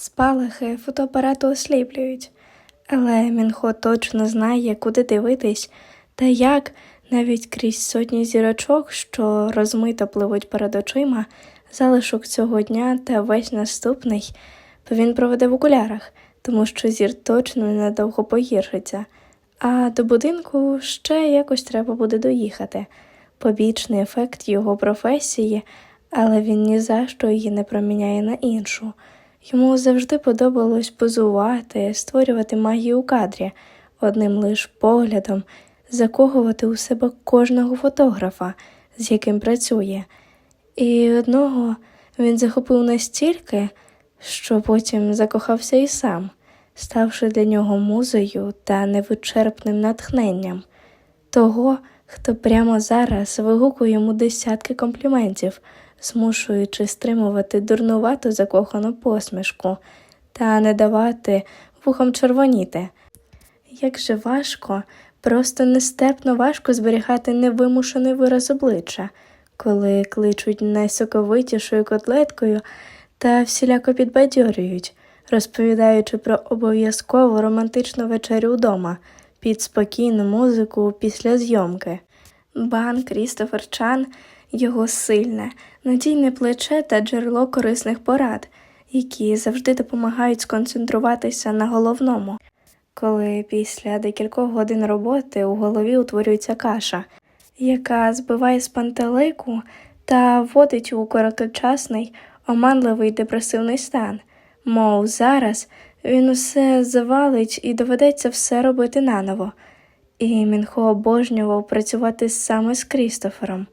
Спалахи фотоапарату осліплюють, але Мінхо точно знає, куди дивитись та як навіть крізь сотні зірочок, що розмито пливуть перед очима, залишок цього дня та весь наступний то він проведе в окулярах, тому що зір точно ненадовго погіршиться. А до будинку ще якось треба буде доїхати. Побічний ефект його професії, але він ні за що її не проміняє на іншу. Йому завжди подобалось позувати, створювати магію у кадрі, одним лиш поглядом закохувати у себе кожного фотографа, з яким працює. І одного він захопив настільки, що потім закохався і сам, ставши для нього музою та невичерпним натхненням того, хто прямо зараз вигукує йому десятки компліментів, змушуючи стримувати дурнувату закохану посмішку та не давати вухам червоніти. Як же важко, просто нестерпно важко зберігати невимушений вираз обличчя, коли кличуть найсоковитішою котлеткою та всіляко підбадьорюють, розповідаючи про обов'язкову романтичну вечерю вдома під спокійну музику після зйомки. Бан Крістофер Чан його сильне, надійне плече та джерело корисних порад, які завжди допомагають сконцентруватися на головному. Коли після декількох годин роботи у голові утворюється каша, яка збиває з пантелику та вводить у короткочасний, оманливий депресивний стан, мов зараз він усе завалить і доведеться все робити наново. І Мінхо обожнював працювати саме з Крістофером,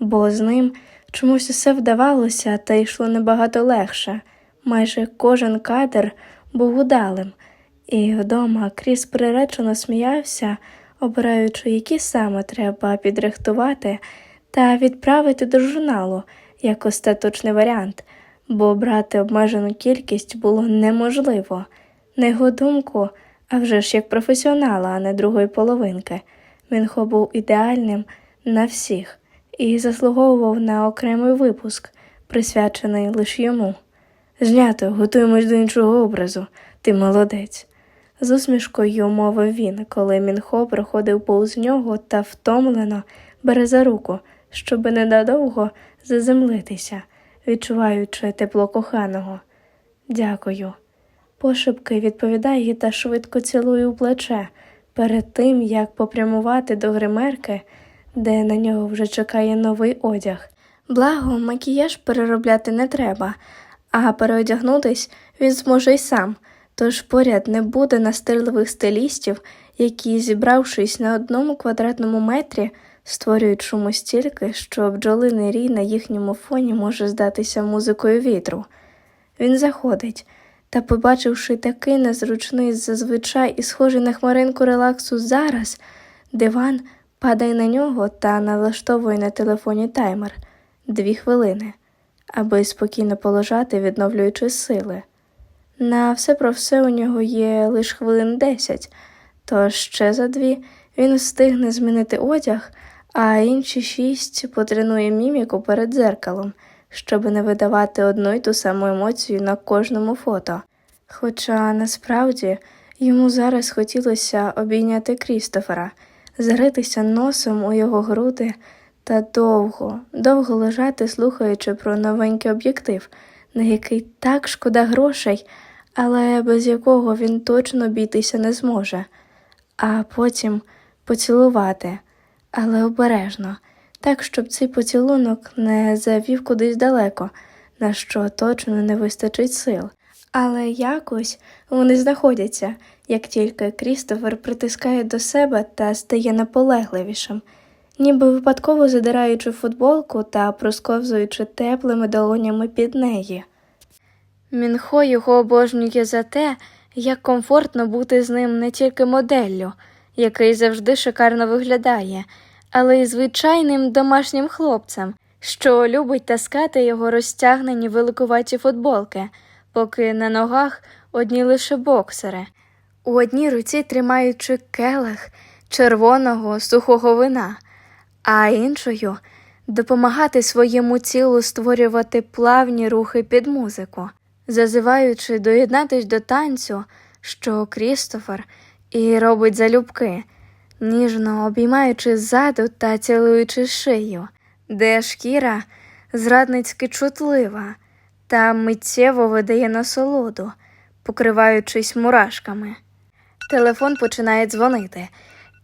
бо з ним чомусь усе вдавалося та йшло набагато легше. Майже кожен кадр був удалим, і вдома Кріс приречено сміявся, обираючи, які саме треба підрихтувати та відправити до журналу як остаточний варіант, бо брати обмежену кількість було неможливо. На його думку, а вже ж як професіонала, а не другої половинки, Мінхо був ідеальним на всіх і заслуговував на окремий випуск, присвячений лише йому. Знято, готуємось до іншого образу, ти молодець. З усмішкою мовив він, коли Мінхо проходив повз нього та втомлено бере за руку, щоби ненадовго заземлитися, відчуваючи тепло коханого. Дякую. Пошепки відповідає та швидко цілує у плече перед тим, як попрямувати до гримерки, де на нього вже чекає новий одяг. Благо, макіяж переробляти не треба, а переодягнутись він зможе й сам, тож поряд не буде настирливих стилістів, які, зібравшись на одному квадратному метрі, створюють шуму стільки, що бджолиний рій на їхньому фоні може здатися музикою вітру. Він заходить та, побачивши такий незручний зазвичай і схожий на хмаринку релаксу зараз, диван падає на нього та налаштовує на телефоні таймер дві хвилини, аби спокійно полежати, відновлюючи сили. На все про все у нього є лише хвилин десять, тож ще за дві він встигне змінити одяг, а інші шість потренує міміку перед дзеркалом, щоб не видавати одну й ту саму емоцію на кожному фото. Хоча насправді йому зараз хотілося обійняти Крістофера, заритися носом у його груди та довго, довго лежати, слухаючи про новенький об'єктив, на який так шкода грошей, але без якого він точно обійтися не зможе, а потім поцілувати, але обережно, так, щоб цей поцілунок не завів кудись далеко, на що точно не вистачить сил. Але якось вони знаходяться, як тільки Крістофер притискає до себе та стає наполегливішим, ніби випадково задираючи футболку та просковзуючи теплими долонями під неї. Мінхо його обожнює за те, як комфортно бути з ним не тільки моделлю, який завжди шикарно виглядає, але й звичайним домашнім хлопцем, що любить таскати його розтягнені великуваті футболки, поки на ногах одні лише боксери, у одній руці тримаючи келих червоного сухого вина, а іншою допомагати своєму тілу створювати плавні рухи під музику. зазиваючи доєднатись до танцю, що Крістофер і робить залюбки, ніжно обіймаючи ззаду та цілуючи шию, де шкіра зрадницьки чутлива та миттєво видає насолоду, покриваючись мурашками. Телефон починає дзвонити,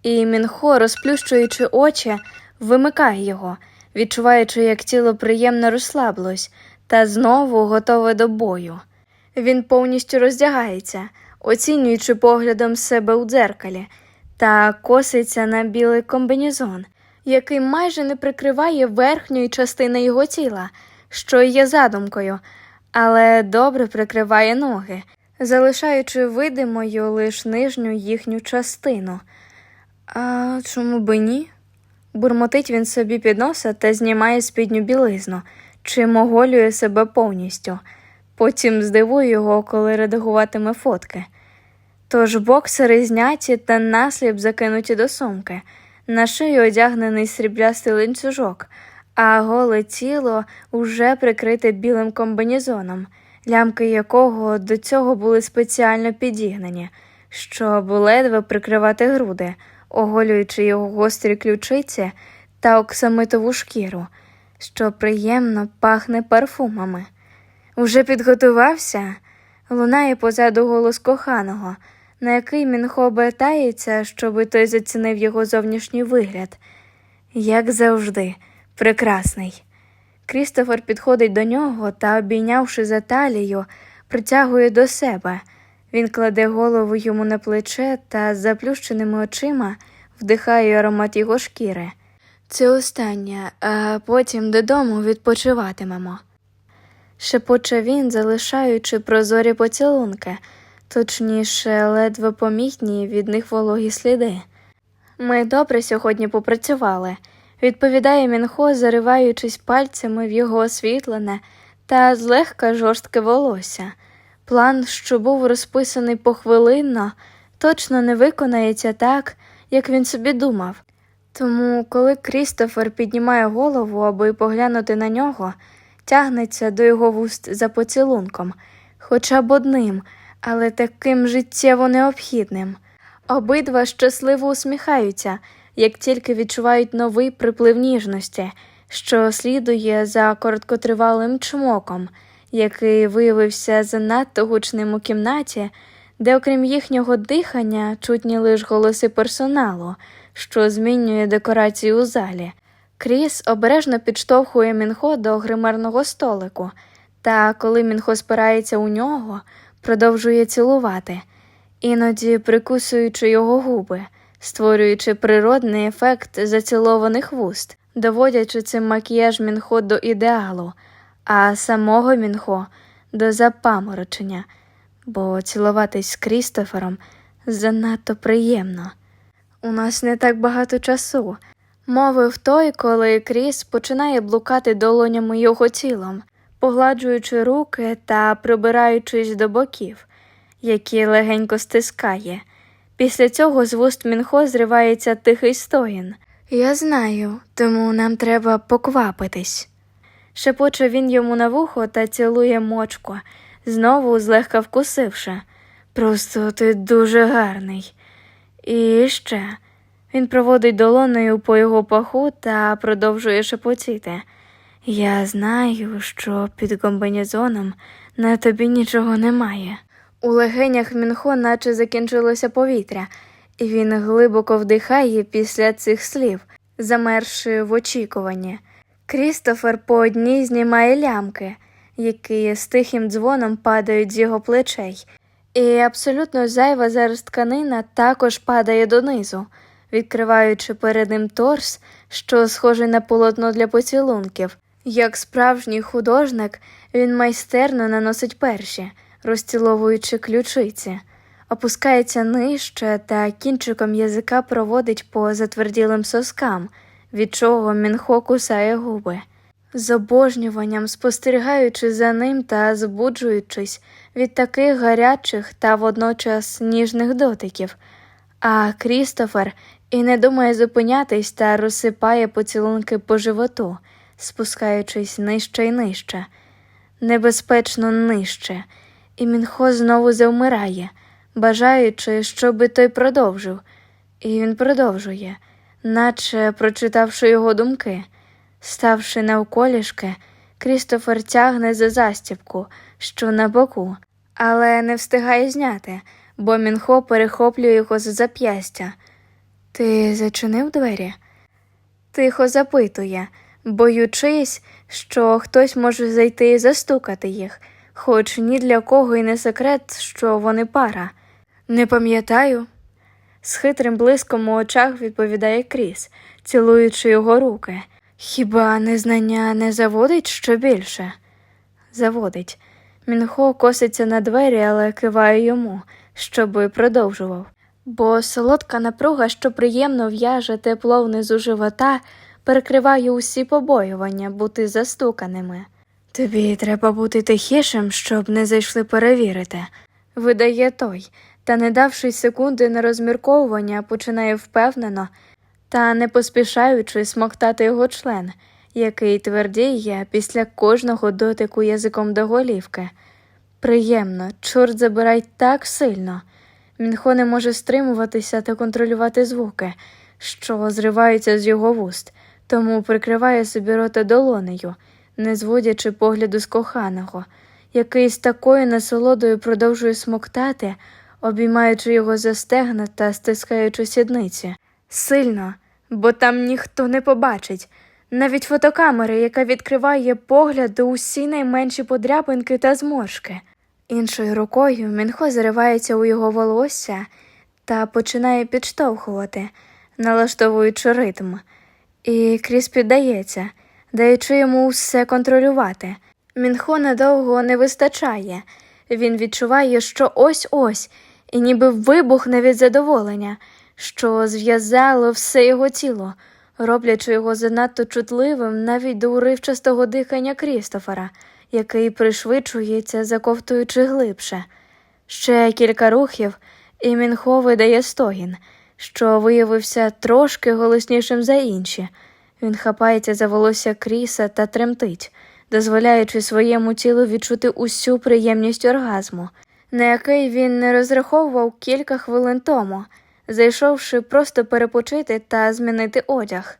і Мінхо, розплющуючи очі, вимикає його, відчуваючи, як тіло приємно розслаблось та знову готове до бою. Він повністю роздягається, оцінюючи поглядом себе у дзеркалі, та коситься на білий комбінезон, який майже не прикриває верхньої частини його тіла, що є задумкою, але добре прикриває ноги, залишаючи видимою лише нижню їхню частину. А чому би ні? Бурмотить він собі під носа та знімає спідню білизну, чим оголює себе повністю. Потім здивує його, коли редагуватиме фотки. Тож боксери зняті та насліп закинуті до сумки, на шию одягнений сріблястий ланцюжок, а голе тіло уже прикрите білим комбінезоном, лямки якого до цього були спеціально підігнані, щоб ледве прикривати груди, оголюючи його гострі ключиці та оксамитову шкіру, що приємно пахне парфумами. Уже підготувався? Лунає позаду голос коханого, на який Мінхо обертається, щоби той зацінив його зовнішній вигляд. Як завжди, прекрасний. Крістофер підходить до нього та, обійнявши за талію, притягує до себе. Він кладе голову йому на плече та з заплющеними очима вдихає аромат його шкіри. Це останнє, а потім додому відпочиватимемо шепоче він, залишаючи прозорі поцілунки, точніше, ледве помітні від них вологі сліди. Ми добре сьогодні попрацювали, відповідає Мінхо, зариваючись пальцями в його освітлене та злегка жорстке волосся. План, що був розписаний похвилинно, точно не виконається так, як він собі думав. Тому, коли Крістофер піднімає голову, аби поглянути на нього, тягнеться до його вуст за поцілунком, хоча б одним, але таким життєво необхідним. Обидва щасливо усміхаються, як тільки відчувають новий приплив ніжності, що слідує за короткотривалим чмоком, який виявився занадто гучним у кімнаті, де, окрім їхнього дихання, чутні лише голоси персоналу, що змінює декорацію у залі. Кріс обережно підштовхує Мінхо до гримерного столику, та коли Мінхо спирається у нього, продовжує цілувати, іноді прикусуючи його губи, створюючи природний ефект зацілованих вуст, доводячи цим макіяж Мінхо до ідеалу, а самого Мінхо до запаморочення, бо цілуватись з Крістофером занадто приємно. У нас не так багато часу. Мовив той, коли Кріс починає блукати долонями його тілом, погладжуючи руки та прибираючись до боків, які легенько стискає. Після цього з вуст Мінхо зривається тихий стоїн. Я знаю, тому нам треба поквапитись. Шепоче він йому на вухо та цілує мочку, знову злегка вкусивши. Просто ти дуже гарний. І ще. Він проводить долоною по його паху та продовжує шепотіти. Я знаю, що під комбінезоном на тобі нічого немає. У легенях Мінхо наче закінчилося повітря, і він глибоко вдихає після цих слів, замерши в очікуванні. Крістофер по одній знімає лямки, які з тихим дзвоном падають з його плечей, і абсолютно зайва зараз тканина також падає донизу відкриваючи перед ним торс, що схожий на полотно для поцілунків. Як справжній художник, він майстерно наносить перші, розціловуючи ключиці, опускається нижче та кінчиком язика проводить по затверділим соскам, від чого Мінхо кусає губи. З обожнюванням спостерігаючи за ним та збуджуючись від таких гарячих та водночас ніжних дотиків, а Крістофер і не думає зупинятись та розсипає поцілунки по животу, спускаючись нижче й нижче, небезпечно нижче, і Мінхо знову завмирає, бажаючи, щоби той продовжив. І він продовжує, наче прочитавши його думки. Ставши навколішки, Крістофер тягне за застібку, що на боку, але не встигає зняти, бо Мінхо перехоплює його за зап'ястя. Ти зачинив двері? Тихо запитує, боючись, що хтось може зайти і застукати їх, хоч ні для кого і не секрет, що вони пара. Не пам'ятаю. З хитрим блиском у очах відповідає Кріс, цілуючи його руки. Хіба незнання не заводить що більше? Заводить. Мінхо коситься на двері, але киває йому, щоби продовжував. Бо солодка напруга, що приємно в'яже тепло внизу живота, перекриває усі побоювання бути застуканими. Тобі треба бути тихішим, щоб не зайшли перевірити, видає той, та, не давши секунди на розмірковування, починає впевнено та не поспішаючи смоктати його член, який твердіє після кожного дотику язиком до голівки. Приємно, чорт забирай так сильно. Мінхо не може стримуватися та контролювати звуки, що зриваються з його вуст, тому прикриває собі рота долонею, не зводячи погляду з коханого, який з такою насолодою продовжує смоктати, обіймаючи його за стегна та стискаючи сідниці. Сильно, бо там ніхто не побачить. Навіть фотокамери, яка відкриває погляд до усі найменші подряпинки та зморшки. Іншою рукою Мінхо заривається у його волосся та починає підштовхувати, налаштовуючи ритм. І Кріс піддається, даючи йому все контролювати. Мінхо надовго не вистачає. Він відчуває, що ось-ось, і ніби вибухне від задоволення, що зв'язало все його тіло, роблячи його занадто чутливим навіть до уривчастого дихання Крістофера, який пришвидшується, заковтуючи глибше. Ще кілька рухів, і Мінхо видає стогін, що виявився трошки голоснішим за інші. Він хапається за волосся Кріса та тремтить, дозволяючи своєму тілу відчути усю приємність оргазму, на який він не розраховував кілька хвилин тому, зайшовши просто перепочити та змінити одяг.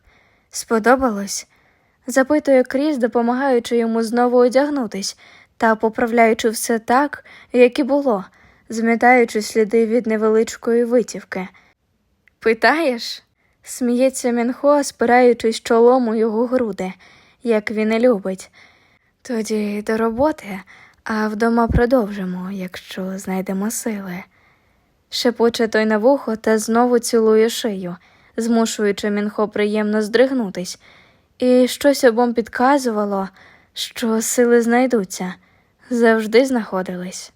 Сподобалось? запитує Кріс, допомагаючи йому знову одягнутись та поправляючи все так, як і було, змітаючи сліди від невеличкої витівки. Питаєш? Сміється Мінхо, спираючись чолом у його груди, як він і любить. Тоді до роботи, а вдома продовжимо, якщо знайдемо сили. Шепоче той на вухо та знову цілує шию, змушуючи Мінхо приємно здригнутись, і щось обом підказувало, що сили знайдуться, завжди знаходились.